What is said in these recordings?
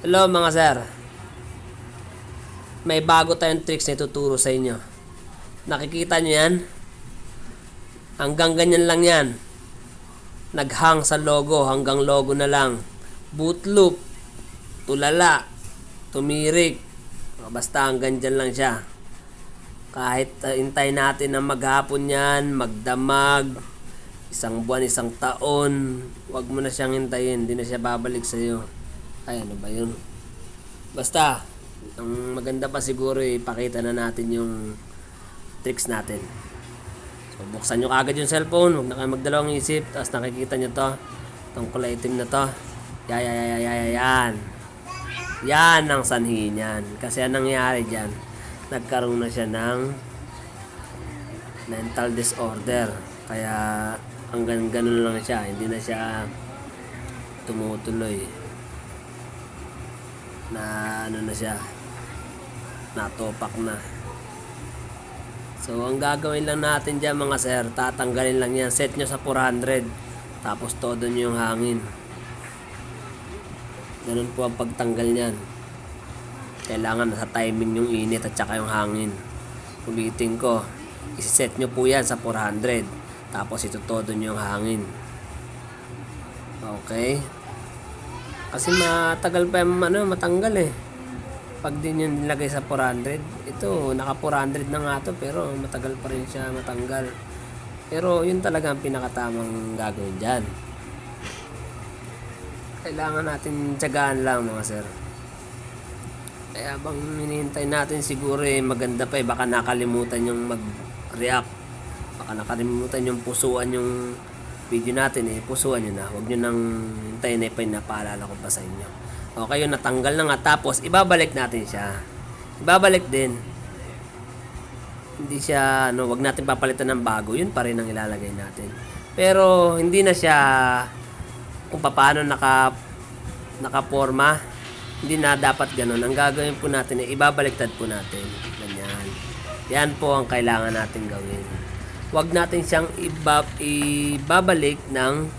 Hello mga sir. May bago tayong tricks na ituturo sa inyo. Nakikita nyo yan? Hanggang ganyan lang yan. Naghang sa logo, hanggang logo na lang. Boot loop, tulala, tumirik. Basta hanggang dyan lang siya. Kahit uh, intay natin na maghapon yan, magdamag, isang buwan, isang taon, wag mo na siyang hintayin, hindi na siya babalik sa iyo. Ay, ano ba yun? Basta, ang maganda pa siguro ipakita na natin yung tricks natin. So, buksan nyo kagad yung cellphone, huwag na kayo magdalawang isip, tapos nakikita nyo to, itong kulay itim na to. Yan, yan, yan, yan, yan. Yan ang sanhi niyan. Kasi anong nangyari dyan, nagkaroon na siya ng mental disorder. Kaya hanggang ganun lang siya, hindi na siya tumutuloy. Na ano na siya, natopak na. So, ang gagawin lang natin dyan mga sir, tatanggalin lang yan. Set nyo sa 400. Tapos todo nyo yung hangin. Ganun po ang pagtanggal niyan. Kailangan nasa timing yung init at saka yung hangin. Ulitin ko, isiset nyo po yan sa 400. Tapos ito todo nyo yung hangin. Okay? Kasi matagal pa yung ano, matanggal eh. Pag din yun nilagay sa 400, ito, naka 400 na nga to, pero matagal pa rin siya matanggal. Pero yun talaga ang pinakatamang gagawin dyan. Kailangan natin tiyagaan lang mga sir. Kaya bang hinihintay natin siguro eh, maganda pa eh, baka nakalimutan yung mag-react. Baka nakalimutan yung pusuan yung video natin eh, pusuan nyo na. Huwag nyo nang hintayin na pa yung napaalala ko pa sa inyo. Okay, yun natanggal na nga. Tapos, ibabalik natin siya. Ibabalik din. Hindi siya, ano, wag natin papalitan ng bago. Yun pa rin ang ilalagay natin. Pero, hindi na siya kung paano naka nakaporma. Hindi na dapat ganun. Ang gagawin po natin ay ibabaliktad po natin. Ganyan. Yan po ang kailangan natin gawin. Huwag natin siyang ibab ibabalik ng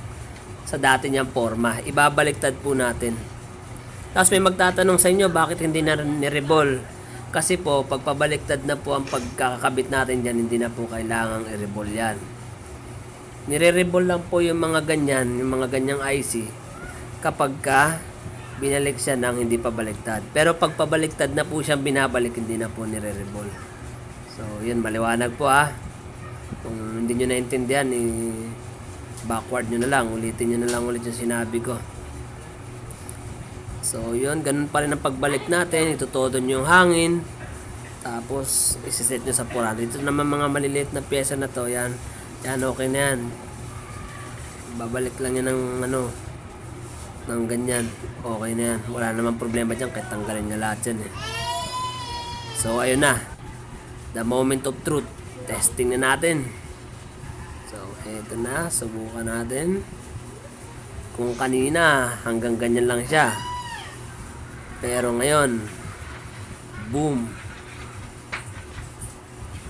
sa dati niyang forma. Ibabaliktad po natin. Tapos may magtatanong sa inyo, bakit hindi na ni-rebol? Kasi po, pagpabaliktad na po ang pagkakabit natin dyan, hindi na po kailangang i-rebol yan. Nire-rebol lang po yung mga ganyan, yung mga ganyang IC, kapag ka binalik siya ng hindi pa baliktad. Pero pag pabaliktad na po siyang binabalik, hindi na po nire-rebol. So, yun, maliwanag po ah. Kung hindi nyo naintindihan, eh, backward nyo na lang, ulitin nyo na lang ulit yung sinabi ko. So, yun, ganun pa rin ang pagbalik natin. Itutodo nyo yung hangin. Tapos, isiset nyo sa 400. Ito naman mga maliliit na pyesa na to. Yan. Yan, okay na yan. Babalik lang yan ng ano, ng ganyan. Okay na yan. Wala naman problema dyan kahit tanggalin nyo lahat yan eh. So, ayun na. The moment of truth. Testing na natin. So, eto na. Subukan natin. Kung kanina, hanggang ganyan lang siya. Pero ngayon, boom.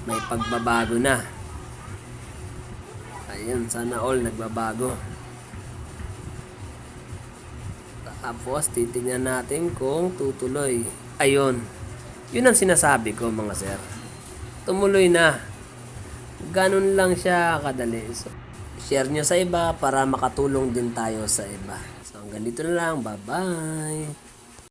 May pagbabago na. Ayun, sana all nagbabago. Tapos, titingnan natin kung tutuloy. Ayun. Yun ang sinasabi ko mga sir. Tumuloy na. Ganun lang siya kadali. So, share nyo sa iba para makatulong din tayo sa iba. So, hanggang dito na lang. Bye-bye.